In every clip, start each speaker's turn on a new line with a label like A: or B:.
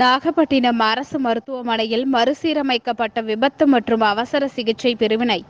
A: நாகப்பட்டினம் அரசு மருத்துவமனையில் மறுசீரமைக்கப்பட்ட விபத்து மற்றும் அவசர சிகிச்சை பிரிவினை.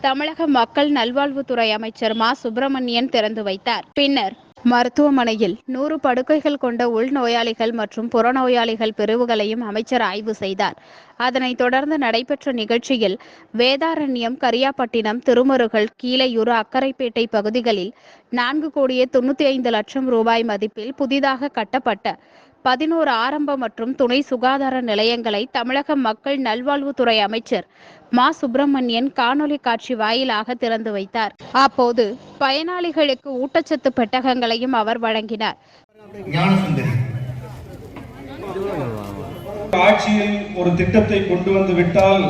A: தமிழக மக்கள் நல்வாழ்வுத்துறை அமைச்சர் மா. சுப்பிரமணியன் திறந்து வைத்தார். பின்னர் மருத்துவமனையில் நூறு படுக்கைகள் கொண்ட உள்நோயாளிகள் மற்றும் புறநோயாளிகள் பிரிவுகளையும் அமைச்சர் ஆய்வு செய்தார். அதனைத் தொடர்ந்து நடைபெற்ற நிகழ்ச்சியில் வேதாரண்யம் கரியாப்பட்டினம் திருமருகல் கீழையூர் அக்கரைப்பேட்டை பகுதிகளில் நான்கு கோடியே தொண்ணூத்தி ஐந்து லட்சம் ரூபாய் மதிப்பில் புதிதாக கட்டப்பட்ட பதினோரு ஆரம்ப மற்றும் துணை சுகாதார நிலையங்களை தமிழக மக்கள் நல்வாழ்வுத்துறை அமைச்சர் மா. சுப்பிரமணியன் காணொலி காட்சி வாயிலாக திறந்து வைத்தார். அப்போது பயனாளிகளுக்கு ஊட்டச்சத்து பெட்டகங்களையும் அவர் வழங்கினார்.
B: ஆட்சியில் ஒரு திட்டத்தை கொண்டு வந்து விட்டால்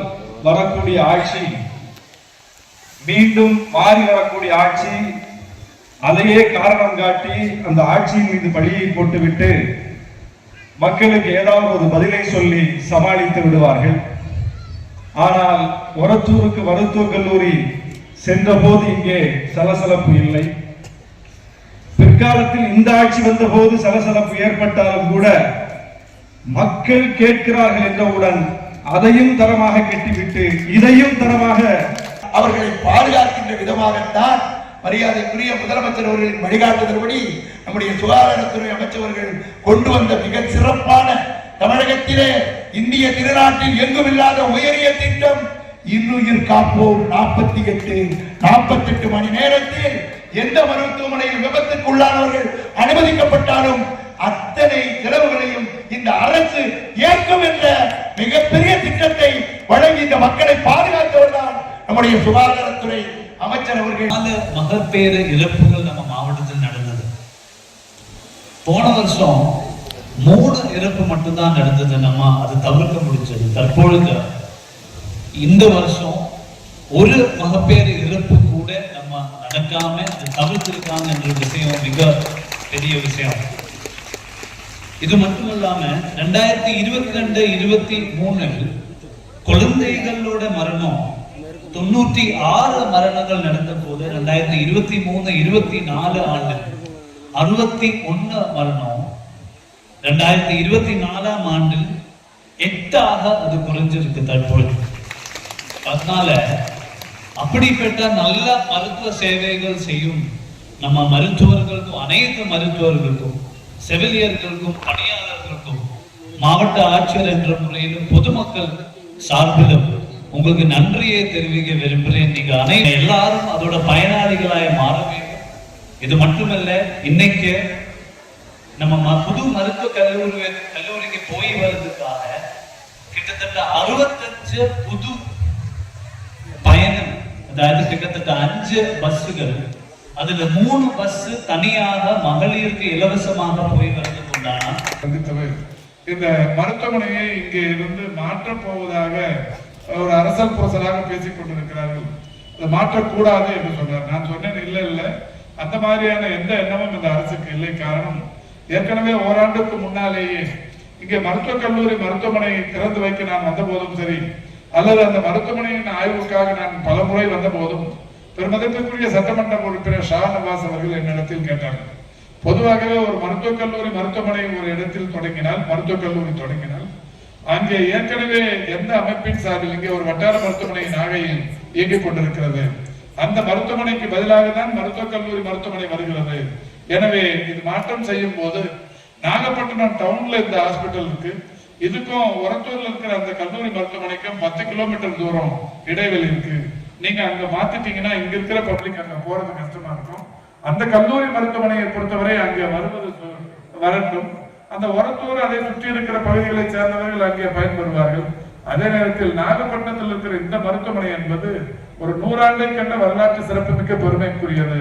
B: வரக்கூடிய ஆட்சி மீண்டும் மாறி வரக்கூடிய ஆட்சி அதையே காரணம் காட்டி அந்த ஆட்சியின் மீது பழியை போட்டுவிட்டு மக்களுக்கு ஏதாவது ஒரு பதிலை சொல்லி சமாளித்து விடுவார்கள். ஆனால் ஒரத்தூருக்கு மருத்துவக் கல்லூரி சென்றபோது இங்கே சலசலப்பு இல்லை. பிற்காலத்தில் இந்த ஆட்சி வந்தபோது சலசலப்பு ஏற்பட்டாலும் கூட மக்கள் கேட்கிறார்கள் என்றவுடன் அதையும் தரமாக கெட்டிவிட்டு இதையும் தரமாக
C: அவர்களை பாதுகாக்கின்ற விதமாகத்தான் மரியாதைக்குரிய முதலமைச்சர் அவர்களின் வழிகாட்டுதல்படி நம்முடைய சுகாதாரத்துறை அமைச்சர்கள் கொண்டு வந்த மிக சிறப்பான தமிழகத்திலே இந்திய திருநாட்டில் எங்கும் இல்லாத உயரிய திட்டம் இன்னுயிர் காப்போம். நாற்பத்தி எட்டு நாற்பத்தி எட்டு மணி நேரத்தில் எந்த மருத்துவமனையில் விபத்துக்குள்ளானவர்கள் அனுமதிக்கப்பட்டாலும் அத்தனை செலவுகளையும் இந்த அரசு ஏற்கும் என்ற மிகப்பெரிய திட்டத்தை வழங்கி இந்த மக்களை பாதுகாத்தவர் தான் நம்முடைய சுகாதாரத்துறை அமைச்சர் அவர்கள்.
D: மகப்பேறு இறப்புகள் நம்ம மாவட்டத்தில் நடந்தது. போன வருஷம் மூணு இறப்பு மட்டும்தான் நடந்தது நம்ம அது தவிர்க்க முடிஞ்சது. தற்பொழுது இந்த வருஷம் ஒரு மகப்பேறு இறப்பு கூட நம்ம நடக்காம அது தவிர்த்திருக்காங்க என்ற விஷயம் மிக பெரிய விஷயம். இது மட்டும் இல்லாம ரெண்டாயிரத்தி இருபத்தி ரெண்டு இருபத்தி மூணில் குழந்தைகளோட மரணம் தொண்ணூற்றி ஆறு மரணங்கள் நடந்த போது ரெண்டாயிரத்தி இருபத்தி மூணு இருபத்தி நாலு ஆண்டு அறுபத்தி ஒண்ணு மரணம் ரெண்டாயிரத்தி இருபத்தி நாலாம் ஆண்டு எட்டாக அது குறைஞ்சிருக்கு தற்பொழுது அதனால அப்படிப்பட்ட நல்ல மருத்துவ சேவைகள் செய்யும் நம்ம மருத்துவர்களுக்கும் அனைத்து மருத்துவர்களுக்கும் செவிலியர்களுக்கும் பணியாளர்களுக்கும் மாவட்ட ஆட்சியர் என்ற முறையிலும் பொதுமக்கள் சார்பிலும் உங்களுக்கு நன்றியை தெரிவிக்க விரும்புகிறேன். நீங்க அனை எல்லாரும் அதோட பயனாளிகளாய் மாற வேண்டும். இது மட்டுமல்ல இன்னைக்கு நம்ம ம- புது மருத்துவ கல்லூரி கல்லூரிக்கு போய் வர்றதுக்காக கிட்டத்தட்ட அறுபத்தஞ்சு புது பயணம் அதாவது கிட்டத்தட்ட அஞ்சு பஸ்ஸுகள் அதுல மூணு பஸ் தனியாக மகளிருக்கு இலவசமாக போய் வந்து உண்டான
E: இந்த மருத்துவமனையை இங்கே இருந்து மாற்றப் போவதாக ஒரு அரசல் புரசலாக பேசிக் கொண்டிருக்கிறார்கள். அதை மாற்றக்கூடாது என்று சொன்னார் நான் சொன்னேன் இல்ல இல்ல. அந்த மாதிரியான எந்த எண்ணமும் இந்த அரசுக்கு இல்லை. காரணம் ஏற்கனவே ஓராண்டுக்கு முன்னாலேயே இங்கே மருத்துவக் கல்லூரி மருத்துவமனையை திறந்து வைக்க நான் வந்த போதும் சரி அல்லது அந்த மருத்துவமனையின் ஆய்வுக்காக நான் பல முறை வந்த போதும் பெருமதிப்பிற்குரிய சட்டமன்ற உறுப்பினர் ஷா நவாஸ் அவர்கள் என்னிடத்தில் கேட்டார்கள் பொதுவாகவே ஒரு மருத்துவக் கல்லூரி மருத்துவமனை ஒரு இடத்தில் தொடங்கினால் மருத்துவக் கல்லூரி தொடங்கினால் அங்கே ஏற்கனவே எந்த அமைப்பின் சார்பில் இங்கே ஒரு வட்டார மருத்துவமனை நாகையில் இயங்கிக் கொண்டிருக்கிறது. அந்த மருத்துவமனைக்கு பதிலாக தான் மருத்துவக் கல்லூரி மருத்துவமனை வருகிறது. எனவே இது மாற்றம் செய்யும் போது நாகப்பட்டினம் டவுன்ல இந்த ஹாஸ்பிட்டல் இருக்கு. இதுக்கும் ஒரத்தூர்ல இருக்கிற அந்த கல்லூரி மருத்துவமனைக்கும் பத்து கிலோமீட்டர் தூரம் இடைவெளி இருக்கு. நீங்க அங்க மாத்திட்டீங்கன்னா இங்க இருக்கிற பப்ளிக் அங்க போறது கஷ்டமா இருக்கும். அந்த கல்லூரி மருத்துவமனையை பொறுத்தவரை அங்கே வருவது வரட்டும். அந்த ஒரத்தூர் அதை சுற்றி இருக்கிற பகுதிகளை சேர்ந்தவர்கள் அங்கே பயன்பெறுவார்கள். அதே நேரத்தில் நாகப்பட்டினத்தில் இருக்கிற இந்த மருத்துவமனை என்பது ஒரு நூறாண்டை கண்ட வரலாற்று சிறப்புமிக்க பெருமைக்குரியது.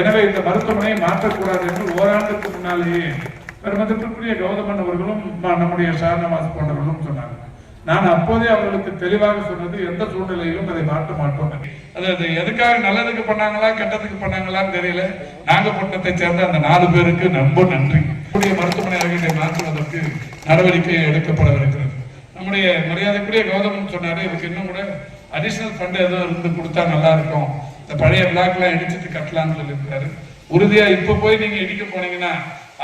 E: எனவே இந்த மருத்துவமனையை மாற்றக்கூடாது என்று ஓராண்டுக்கு முன்னாலேயே பெருமதிப்பிற்குரிய கௌதமன் அவர்களும் நம்முடைய ஷானவாஸ் போன்றவர்களும் சொன்னாங்க. நான் அப்போதே அவர்களுக்கு தெளிவாக சொன்னது எந்த சூழ்நிலையிலும் அதை மாற்ற மாட்டோம் அது அது எதுக்காக நல்லதுக்கு பண்ணாங்களா கெட்டதுக்கு பண்ணாங்களான்னு தெரியல. நாகப்பட்டினத்தை சேர்ந்த அந்த நாலு பேருக்கு ரொம்ப நன்றி. கூடிய மருத்துவமனை இதை மாற்றுவதற்கு நடவடிக்கை எடுக்கப்படவிருக்கிறது. நம்முடைய மரியாதைக்குரிய கௌதமன் சொன்னாரு இதுக்கு இன்னும் கூட அடிஷனல் ஃபண்ட் ஏதோ இருந்து கொடுத்தா நல்லா இருக்கும். இந்த பழைய பிளாக்லாம் இடிச்சிட்டு கட்டலாம்னு சொல்லியிருக்காரு. உறுதியா இப்ப போய் நீங்க இடிக்க போனீங்கன்னா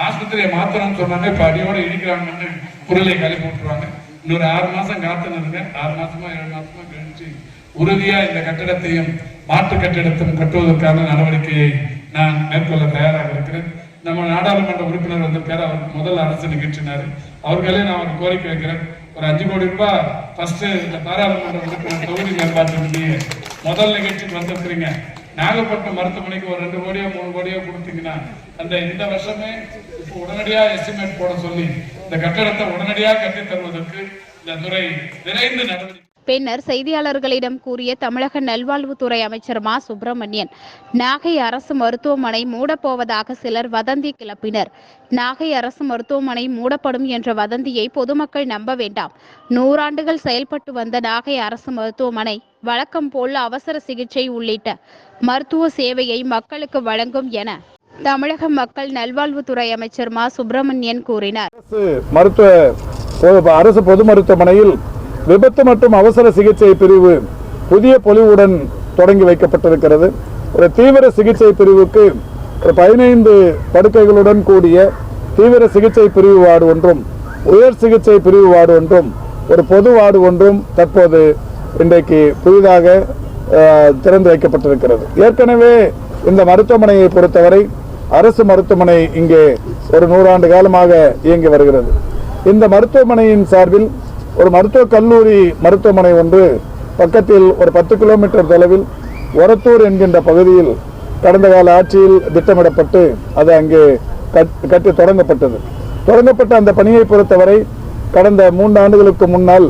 E: ஆஸ்பத்திரியை மாத்தணும்னு சொன்னாங்க இப்ப அடியோட இடிக்கிறாங்கன்னு குரலை கழிப்பு விட்டுருவாங்க இன்னொரு ஆறு மாசம் காத்துனதுங்க. ஆறு மாசமா ஏழு மாசமா கழிச்சு உறுதியா இந்த கட்டிடத்தையும் மாற்று கட்டிடத்தையும் கட்டுவதற்கான நடவடிக்கையை நான் மேற்கொள்ள தயாராக இருக்கிறேன். நம்ம நாடாளுமன்ற உறுப்பினர் வந்திருக்காரு. அவருக்கு முதல் அரசு நிகழ்ச்சினாரு. அவர்களே நான் ஒரு கோரிக்கை வைக்கிறேன். ஒரு அஞ்சு கோடி ரூபாய் ஃபர்ஸ்ட் இந்த பாராளுமன்ற உறுப்பினர் தொகுதி மேம்பாட்டு முதல் நிகழ்ச்சிக்கு வந்திருக்கிறீங்க. நாகப்பட்டினம் மருத்துவமனைக்கு ஒரு ரெண்டு கோடியோ மூணு கோடியோ கொடுத்தீங்கன்னா அந்த இந்த வருஷமே இப்போ உடனடியா எஸ்டிமேட் போட சொல்லி இந்த கட்டடத்தை உடனடியா கட்டி தருவதற்கு இந்த துறை விரைந்து நடவடிக்கை
A: பின்னர் செய்தியாளர்களிடம் கூறிய தமிழக நல்வாழ்வுத்துறை அமைச்சர் மா. சுப்பிரமணியன் நாகை அரசு மருத்துவமனை மூடப்போவதாக சிலர் வதந்தி கிளப்பினர். நாகை அரசு மருத்துவமனை மூடப்படும் என்ற வதந்தியை பொதுமக்கள் நம்ப வேண்டாம். நூறாண்டுகள் செயல்பட்டு வந்த நாகை அரசு மருத்துவமனை வழக்கம் போல் அவசர சிகிச்சை உள்ளிட்ட மருத்துவ சேவையை மக்களுக்கு வழங்கும் என தமிழக மக்கள் நல்வாழ்வுத்துறை அமைச்சர் மா. சுப்பிரமணியன் கூறினார்.
F: அரசு மருத்துவ அரசு பொது மருத்துவமனையில் விபத்து மற்றும் அவசர சிகிச்சை பிரிவு புதிய பொலிவுடன் தொடங்கி வைக்கப்பட்டிருக்கிறது. ஒரு தீவிர சிகிச்சை பிரிவுக்கு ஒரு பதினைந்து படுக்கைகளுடன் கூடிய தீவிர சிகிச்சை பிரிவு வார்டு ஒன்றும் உயர் சிகிச்சை பிரிவு வார்டு ஒன்றும் ஒரு பொது வார்டு ஒன்றும் தற்போது இன்றைக்கு புதிதாக திறந்து வைக்கப்பட்டிருக்கிறது. ஏற்கனவே இந்த மருத்துவமனையை பொறுத்தவரை அரசு மருத்துவமனை இங்கே ஒரு நூறாண்டு காலமாக இயங்கி வருகிறது. இந்த மருத்துவமனையின் சார்பில் ஒரு மருத்துவக் கல்லூரி மருத்துவமனை ஒன்று பக்கத்தில் ஒரு பத்து கிலோமீட்டர் தொலைவில் ஒரத்தூர் என்கின்ற பகுதியில் கடந்த கால ஆட்சியில் திட்டமிடப்பட்டு அது அங்கே கட்- கட்டி தொடங்கப்பட்டது. தொடங்கப்பட்ட அந்த பணியை பொறுத்தவரை கடந்த மூன்று ஆண்டுகளுக்கு முன்னால்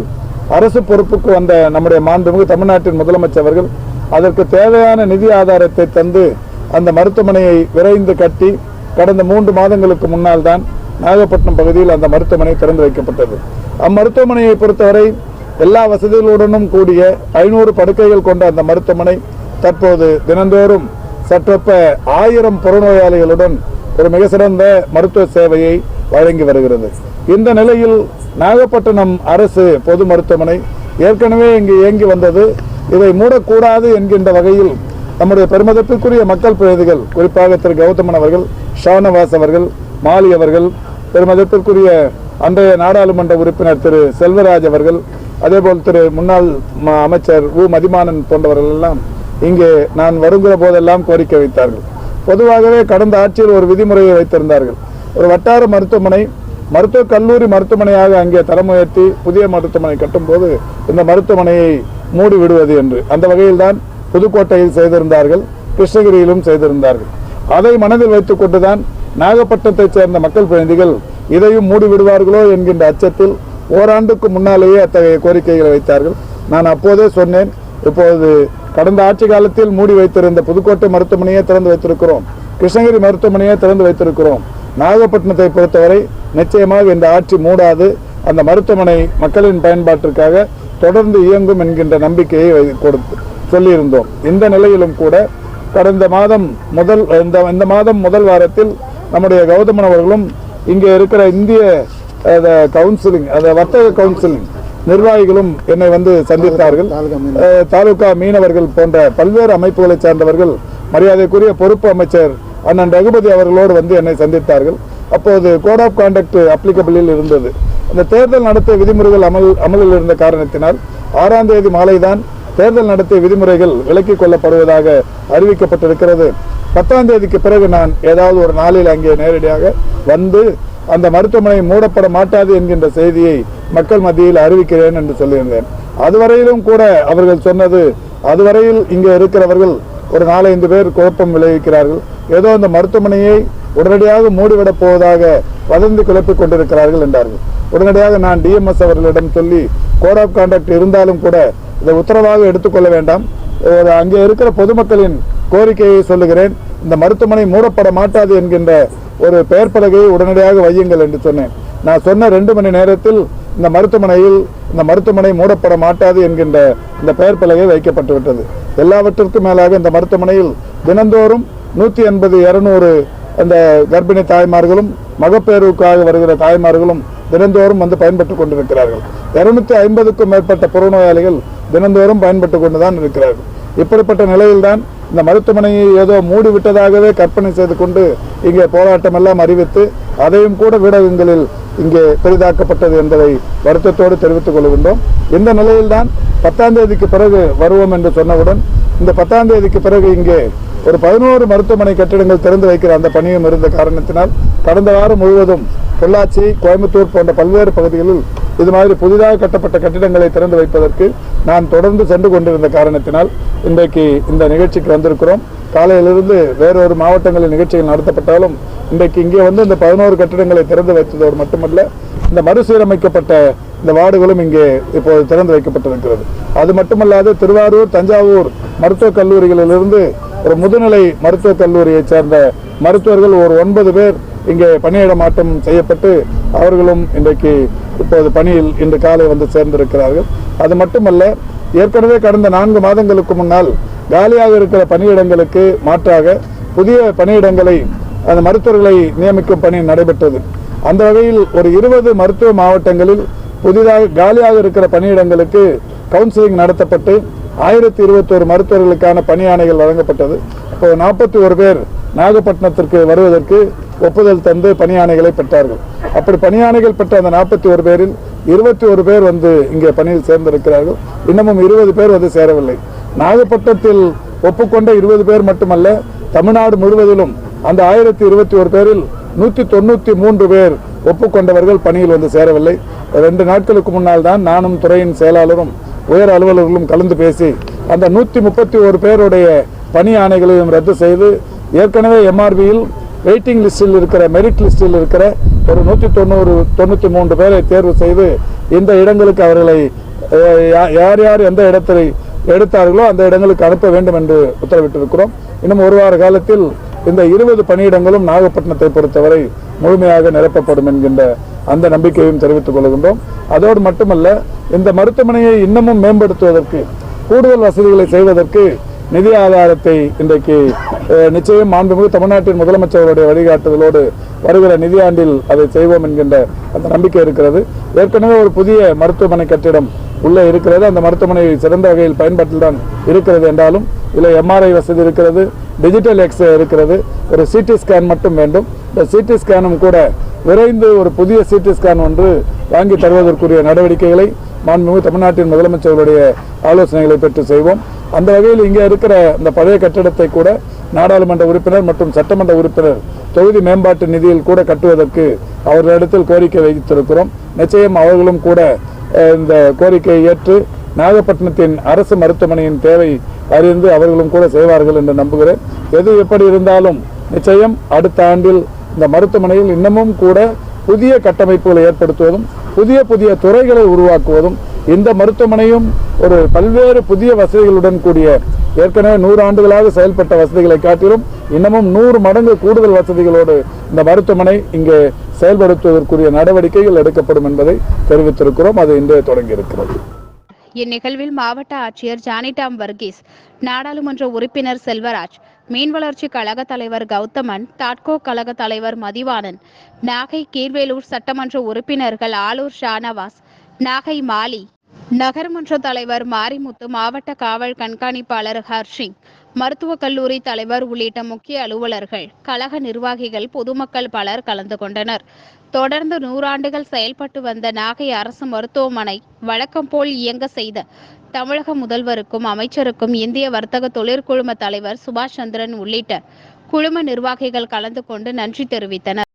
F: அரசு பொறுப்புக்கு வந்த நம்முடைய மாண்புமிகு தமிழ்நாட்டின் முதலமைச்சர் அவர்கள் அதற்கு தேவையான நிதி ஆதாரத்தை தந்து அந்த மருத்துவமனையை விரைந்து கட்டி கடந்த மூன்று மாதங்களுக்கு முன்னால் தான் நாகப்பட்டினம் பகுதியில் அந்த மருத்துவமனை திறந்து வைக்கப்பட்டது. அம்மருத்துவமனையை பொறுத்தவரை எல்லா வசதிகளுடனும் கூடிய ஐநூறு படுக்கைகள் கொண்ட அந்த மருத்துவமனை தற்போது தினந்தோறும் சற்றொப்ப ஆயிரம் புறநோயாளிகளுடன் ஒரு மிக சிறந்த மருத்துவ சேவையை வழங்கி வருகிறது. இந்த நிலையில் நாகப்பட்டினம் அரசு பொது மருத்துவமனை ஏற்கனவே இங்கு இயங்கி வந்தது. இதை மூடக்கூடாது என்கின்ற வகையில் நம்முடைய பெருமதிப்பிற்குரிய மக்கள் பிரதிகள் குறிப்பாக திரு கௌதமன் அவர்கள் ஷானவாஸ் அவர்கள் மாலி அவர்கள் பெருமதிப்பிற்குரிய அன்றைய நாடாளுமன்ற உறுப்பினர் திரு செல்வராஜ் அவர்கள் அதேபோல் திரு முன்னாள் ம- அமைச்சர் உ. மதிமானன் போன்றவர்கள் எல்லாம் இங்கே நான் வருகிற போதெல்லாம் கோரிக்கை வைத்தார்கள். பொதுவாகவே கடந்த ஆட்சியில் ஒரு விதிமுறையை வைத்திருந்தார்கள். ஒரு வட்டார மருத்துவமனை மருத்துவக் கல்லூரி மருத்துவமனையாக அங்கே தரம் உயர்த்தி புதிய மருத்துவமனை கட்டும்போது இந்த மருத்துவமனையை மூடி விடுவது என்று. அந்த வகையில்தான் புதுக்கோட்டையில் செய்திருந்தார்கள் கிருஷ்ணகிரியிலும் செய்திருந்தார்கள். அதை மனதில் வைத்துக் கொண்டுதான் நாகப்பட்டினத்தைச் சேர்ந்த மக்கள் பிரதிநிதிகள் இதையும் மூடி விடுவார்களோ என்கின்ற அச்சத்தில் ஓராண்டுக்கு முன்னாலேயே அத்தகைய கோரிக்கைகளை வைத்தார்கள். நான் அப்போதே சொன்னேன் இப்போது கடந்த ஆட்சி காலத்தில் மூடி வைத்திருந்த புதுக்கோட்டை மருத்துவமனையை திறந்து வைத்திருக்கிறோம். கிருஷ்ணகிரி மருத்துவமனையை திறந்து வைத்திருக்கிறோம். நாகப்பட்டினத்தை பொறுத்தவரை நிச்சயமாக இந்த ஆட்சி மூடாது. அந்த மருத்துவமனை மக்களின் பயன்பாட்டிற்காக தொடர்ந்து இயங்கும் என்கின்ற நம்பிக்கையை வை- கொடுத்து சொல்லியிருந்தோம். இந்த நிலையிலும் கூட கடந்த மாதம் முதல் இந்த இந்த மாதம் முதல் வாரத்தில் நம்முடைய கௌதமன் அவர்களும் இங்கே இருக்கிற இந்திய கவுன்சிலிங் அந்த வர்த்தக கவுன்சிலிங் நிர்வாகிகளும் என்னை வந்து சந்தித்தார்கள். தாலுகா மீனவர்கள் போன்ற பல்வேறு அமைப்புகளை சார்ந்தவர்கள் மரியாதைக்குரிய பொறுப்பு அமைச்சர் அண்ணன் ரகுபதி அவர்களோடு வந்து என்னை சந்தித்தார்கள். அப்போது கோட் ஆஃப் கான்டக்ட் அப்ளிகபிளில் இருந்தது. அந்த தேர்தல் நடத்தை விதிமுறைகள் அமல் அமலில் இருந்த காரணத்தினால் ஆறாம் தேதி மாலைதான் தேர்தல் நடத்தை விதிமுறைகள் விலக்கிக் கொள்ளப்படுவதாக அறிவிக்கப்பட்டிருக்கிறது. பத்தாம் தேதிக்கு பிறகு நான் ஏதாவது ஒரு நாளில் அங்கே நேரடியாக வந்து அந்த மருத்துவமனை மூடப்பட மாட்டாது என்கின்ற செய்தியை மக்கள் மத்தியில் அறிவிக்கிறேன் என்று சொல்லியிருந்தேன். அதுவரையிலும் கூட அவர்கள் சொன்னது அதுவரையில் இங்கே இருக்கிறவர்கள் ஒரு நாலைந்து பேர் குழப்பம் விளைவிக்கிறார்கள். ஏதோ அந்த மருத்துவமனையை உடனடியாக மூடிவிடப் போவதாக வதந்தி குழப்பிக் கொண்டிருக்கிறார்கள் என்றார்கள். உடனடியாக நான் டிஎம்எஸ் அவர்களிடம் சொல்லி கோட் ஆஃப் கான்டாக்ட் இருந்தாலும் கூட இதை உத்தரவாக எடுத்துக்கொள்ள வேண்டாம். ஒரு அங்கே இருக்கிற பொதுமக்களின் கோரிக்கையை சொல்லுகிறேன். இந்த மருத்துவமனை மூடப்பட மாட்டாது என்கின்ற ஒரு பெயர் பலகையை உடனடியாக வையுங்கள் என்று சொன்னேன். நான் சொன்ன ரெண்டு மணி நேரத்தில் இந்த மருத்துவமனையில் இந்த மருத்துவமனை மூடப்பட மாட்டாது என்கின்ற இந்த பெயர் பலகை வைக்கப்பட்டுவிட்டது. எல்லாவற்றிற்கும் மேலாக இந்த மருத்துவமனையில் தினந்தோறும் நூற்றி எண்பது இருநூறு அந்த கர்ப்பிணி தாய்மார்களும் மகப்பேறுக்காக வருகிற தாய்மார்களும் தினந்தோறும் வந்து பயன்பட்டு கொண்டிருக்கிறார்கள். இருநூத்தி ஐம்பதுக்கும் மேற்பட்ட புறநோயாளிகள் தினந்தோறும் பயன்பட்டு கொண்டுதான் இருக்கிறார்கள். இப்படிப்பட்ட நிலையில்தான் இந்த மருத்துவமனையை ஏதோ மூடி விட்டதாகவே கற்பனை செய்து கொண்டு இங்கே போராட்டம் எல்லாம் அறிவித்து அதையும் கூட வீடகங்களில் இங்கே பெரிதாக்கப்பட்டது என்பதை வருத்தத்தோடு தெரிவித்துக் கொள்கின்றோம். இந்த நிலையில்தான் பத்தாம் தேதிக்கு பிறகு வருவோம் என்று சொன்னவுடன் இந்த பத்தாம் தேதிக்கு பிறகு இங்கே ஒரு பதினோரு மருத்துவமனை கட்டிடங்கள் திறந்து வைக்கிற அந்த பணியும் இருந்த காரணத்தினால் கடந்த வாரம் முழுவதும் பொள்ளாச்சி கோயம்புத்தூர் போன்ற பல்வேறு பகுதிகளில் இது மாதிரி புதிதாக கட்டப்பட்ட கட்டிடங்களை திறந்து வைப்பதற்கு நான் தொடர்ந்து சென்று கொண்டிருந்த காரணத்தினால் இன்றைக்கு இந்த நிகழ்ச்சிக்கு வந்திருக்கிறோம். காலையிலிருந்து வேறொரு மாவட்டங்களில் நிகழ்ச்சிகள் நடத்தப்பட்டாலும் இன்றைக்கு இங்கே வந்து இந்த பதினோரு கட்டிடங்களை திறந்து வைத்ததோடு மட்டுமல்ல இந்த மறுசீரமைக்கப்பட்ட இந்த வார்டுகளும் இங்கே இப்போது திறந்து வைக்கப்பட்டிருக்கிறது. அது மட்டுமல்லாது திருவாரூர் தஞ்சாவூர் மருத்துவக் கல்லூரிகளிலிருந்து ஒரு முதுநிலை மருத்துவக் கல்லூரியைச் சேர்ந்த மருத்துவர்கள் ஒரு ஒன்பது பேர் இங்கே பணியிட மாற்றம் செய்யப்பட்டு அவர்களும் இன்றைக்கு இப்போது பணியில் இன்று காலை வந்து சேர்ந்திருக்கிறார்கள். அது மட்டுமல்ல ஏற்கனவே கடந்த நான்கு மாதங்களுக்கு முன்னால் காலியாக இருக்கிற பணியிடங்களுக்கு மாற்றாக புதிய பணியிடங்களை அந்த மருத்துவர்களை நியமிக்கும் பணி நடைபெற்றது. அந்த வகையில் ஒரு இருபது மருத்துவ மாவட்டங்களில் புதிதாக காலியாக இருக்கிற பணியிடங்களுக்கு கவுன்சிலிங் நடத்தப்பட்டு ஆயிரத்தி இருபத்தோரு மருத்துவர்களுக்கான பணி ஆணைகள் வழங்கப்பட்டது. இப்போ நாற்பத்தி ஒரு பேர் நாகப்பட்டினத்திற்கு வருவதற்கு ஒப்புதல் தந்து பணியானைகளை பெற்றார்கள். அப்படி பணியானைகள் பெற்ற அந்த நாற்பத்தி ஒரு பேரில் இருபத்தி ஒரு பேர் வந்து இங்கே பணியில் சேர்ந்திருக்கிறார்கள். இன்னமும் இருபது பேர் வந்து சேரவில்லை. நாகப்பட்டினத்தில் ஒப்புக்கொண்ட இருபது பேர் மட்டுமல்ல தமிழ்நாடு முழுவதிலும் அந்த ஆயிரத்தி இருபத்தி ஒரு பேரில் நூற்றி தொண்ணூற்றி மூன்று பேர் ஒப்புக்கொண்டவர்கள் பணியில் வந்து சேரவில்லை. ரெண்டு நாட்களுக்கு முன்னால் தான் நானும் துறையின் செயலாளரும் உயர் அலுவலர்களும் கலந்து பேசி அந்த நூற்றி முப்பத்தி ஒரு பேருடைய பணி ஆணைகளையும் ரத்து செய்து ஏற்கனவே எம்ஆர்பியில் வெயிட்டிங் லிஸ்டில் இருக்கிற மெரிட் லிஸ்டில் இருக்கிற ஒரு நூற்றி தொண்ணூறு தொண்ணூற்றி மூன்று பேரை தேர்வு செய்து இந்த இடங்களுக்கு அவர்களை யா- யார் யார் எந்த இடத்தை எடுத்தார்களோ அந்த இடங்களுக்கு அனுப்ப வேண்டும் என்று உத்தரவிட்டிருக்கிறோம். இன்னும் ஒரு வார காலத்தில் இந்த இருபது பணியிடங்களும் நாகப்பட்டினத்தை பொறுத்தவரை முழுமையாக நிரப்பப்படும் என்கின்ற அந்த நம்பிக்கையும் தெரிவித்துக் கொள்கின்றோம். அதோடு மட்டுமல்ல இந்த மருத்துவமனையை இன்னமும் மேம்படுத்துவதற்கு கூடுதல் வசதிகளை செய்வதற்கு நிதி ஆதாரத்தை இன்றைக்கு நிச்சயம் மாண்புமிகு தமிழ்நாட்டின் முதலமைச்சருடைய வழிகாட்டுதலோடு வருகிற நிதியாண்டில் அதை செய்வோம் என்கின்ற அந்த நம்பிக்கை இருக்கிறது. ஏற்கனவே ஒரு புதிய மருத்துவமனை கட்டிடம் உள்ளே இருக்கிறது. அந்த மருத்துவமனை சிறந்த வகையில் பயன்பாட்டில் தான் இருக்கிறது என்றாலும் இதில் எம்ஆர்ஐ வசதி இருக்கிறது டிஜிட்டல் எக்ஸ்ரே இருக்கிறது ஒரு சிடி ஸ்கேன் மட்டும் வேண்டும். இந்த சிடி ஸ்கேனும் கூட விரைந்து ஒரு புதிய சிடி ஸ்கேன் ஒன்று வாங்கி தருவதற்குரிய நடவடிக்கைகளை மாண்புமிகு தமிழ்நாட்டின் முதலமைச்சர்களுடைய ஆலோசனைகளை பெற்று செய்வோம். அந்த வகையில் இங்கே இருக்கிற இந்த பழைய கட்டிடத்தை கூட நாடாளுமன்ற உறுப்பினர் மற்றும் சட்டமன்ற உறுப்பினர் தொகுதி மேம்பாட்டு நிதியில் கூட கட்டுவதற்கு அவர்களிடத்தில் கோரிக்கை வைத்திருக்கிறோம். நிச்சயம் அவர்களும் கூட இந்த கோரிக்கையை ஏற்று நாகப்பட்டினத்தின் அரசு மருத்துவமனையின் தேவை அறிந்து அவர்களும் கூட செய்வார்கள் என்று நம்புகிறேன். எது எப்படி இருந்தாலும் நிச்சயம் அடுத்த ஆண்டில் இந்த மருத்துவமனையில் இன்னமும் கூட புதிய கட்டமைப்புகளை ஏற்படுத்துவதும் புதிய புதிய துறைகளை உருவாக்குவதும் இந்த மருத்துவமனையும் ஒரு பல்வேறு புதிய வசதிகளுடன் கூடிய ஏற்கனவே நூறு ஆண்டுகளாக செயல்பட்ட வசதிகளை காட்டிலும் இன்னமும் நூறு மடங்கு கூடுதல் வசதிகளோடு இந்த மருத்துவமனை இங்கே செயல்படுத்துவதற்குரிய நடவடிக்கைகள் எடுக்கப்படும் என்பதை தெரிவித்திருக்கிறோம். அது இன்றே தொடங்கியிருக்கிறது.
A: இந்நிகழ்வில் மாவட்ட ஆட்சியர் ஜானிடாம் வர்கீஸ் நாடாளுமன்ற உறுப்பினர் செல்வராஜ் மீன் வளர்ச்சி கழக தலைவர் கௌதமன் தாட்கோ கழக தலைவர் மதிவாணன் நாகை கீழ்வேலூர் சட்டமன்ற உறுப்பினர்கள் ஆலூர் ஷானவாஸ் நாகை மாலி நகர்மன்ற தலைவர் மாரிமுத்து மாவட்ட காவல் கண்காணிப்பாளர் ஹர்ஷிங் மருத்துவக் கல்லூரி தலைவர் உள்ளிட்ட முக்கிய அலுவலர்கள் கழக நிர்வாகிகள் பொதுமக்கள் பலர் கலந்து கொண்டனர். தொடர்ந்து நூறாண்டுகள் செயல்பட்டு வந்த நாகை அரசு மருத்துவமனை வழக்கம் போல் இயங்க செய்த தமிழக முதல்வருக்கும் அமைச்சருக்கும் இந்திய வர்த்தக தொழிற்குழும தலைவர் சுபாஷ் சந்திரன் உள்ளிட்ட குழும நிர்வாகிகள் கலந்து கொண்டு நன்றி தெரிவித்தனர்.